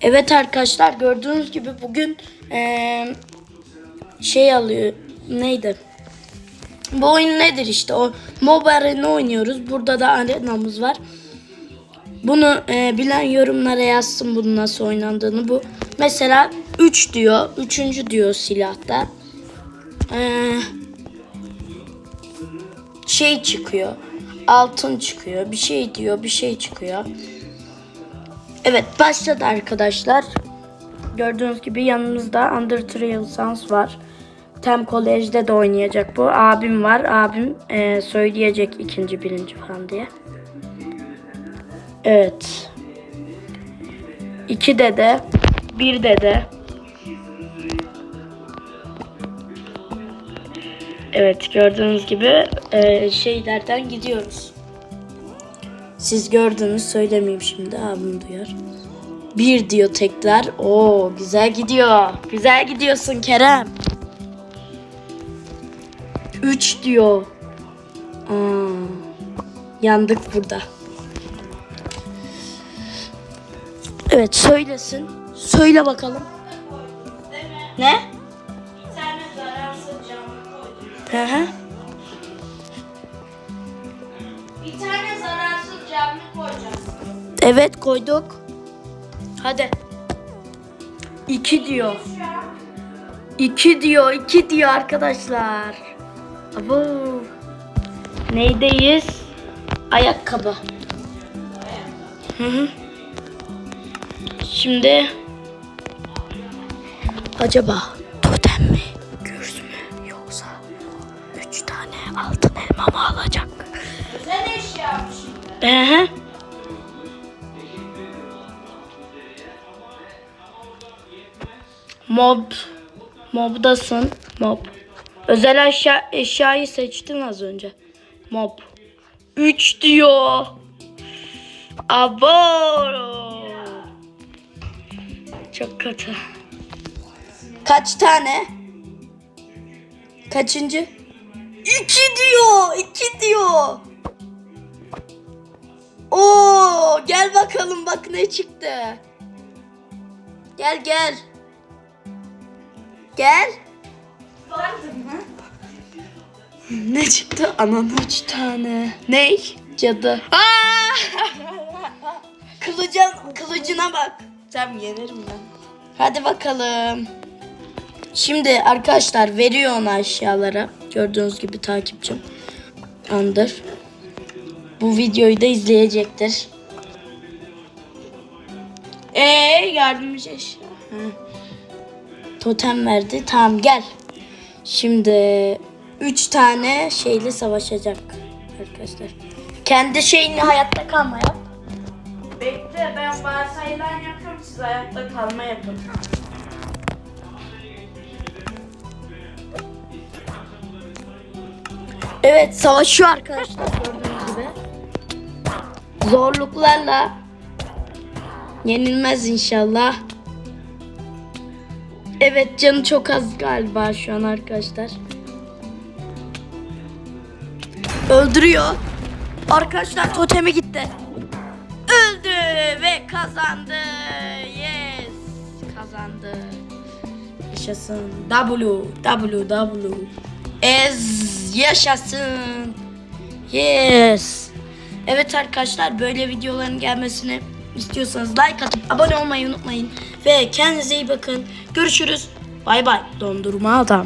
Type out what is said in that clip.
Evet arkadaşlar gördüğünüz gibi bugün eee, şey alıyor neydi? Bu oyun nedir işte o mob arena oynuyoruz. Burada da arenamız var. Bunu eee, bilen yorumlara yazsın bunun nasıl oynandığını. Bu mesela 3 diyor. 3. diyor silahta. Eee, şey çıkıyor. Altın çıkıyor. Bir şey diyor. Bir şey çıkıyor. Evet başladı arkadaşlar. Gördüğünüz gibi yanımızda Undertale Sans var. Tem Kolej'de de oynayacak bu. Abim var. Abim eee, söyleyecek ikinci birinci falan diye. Evet. İki dede. Bir dede. Evet gördüğünüz gibi eee, şeylerden gidiyoruz. Siz gördünüz söylemeyeyim şimdi abim duyar. Bir diyor tekrar. Oo güzel gidiyor. Güzel gidiyorsun Kerem. Üç diyor. Aa, yandık burada. Evet söylesin. Söyle bakalım. Ne? Hı hı. Koyacağız. Evet koyduk. Hadi. İki diyor. Şu an İki diyor, iki diyor arkadaşlar. Abo. Neydeyiz? Ayakkabı. Hı hı. Şimdi acaba totem mi, gürs mü yoksa üç tane altın elma mı alacak? özel eşya bu şimdi. Hı hı. Mob. Mobdasın. Mob. Özel eşya, eşyayı seçtin az önce. Mob. 3 diyor. Abo. Çok kötü. Kaç tane? Kaçıncı? 2 diyor. 2 diyor. Oo, gel bakalım bak ne çıktı. Gel gel. Gel. Ne çıktı? Ananı üç tane. Ney? Cadı. Aa! Kılıcın, kılıcına bak. Sen yenerim ben. Hadi bakalım. Şimdi arkadaşlar veriyor ona eşyalara. Gördüğünüz gibi takipçim. Andır. Bu videoyu da izleyecektir. Ee yardımcı eşya. Totem verdi. Tamam gel. Şimdi üç tane şeyle savaşacak arkadaşlar. Kendi şeyini hayatta kalma yap. Bekle ben varsayılan yapıyorum siz hayatta kalma yapın. Evet savaşıyor arkadaşlar gördüğünüz gibi. Zorluklarla yenilmez inşallah. Evet canı çok az galiba şu an arkadaşlar. Öldürüyor. Arkadaşlar totemi gitti. Öldü ve kazandı. Yes. Kazandı. Yaşasın. W W W. Ez yaşasın. Yes. Evet arkadaşlar böyle videoların gelmesini istiyorsanız like atıp abone olmayı unutmayın. Ve kendinize iyi bakın. Görüşürüz. Bay bay. Dondurma adam.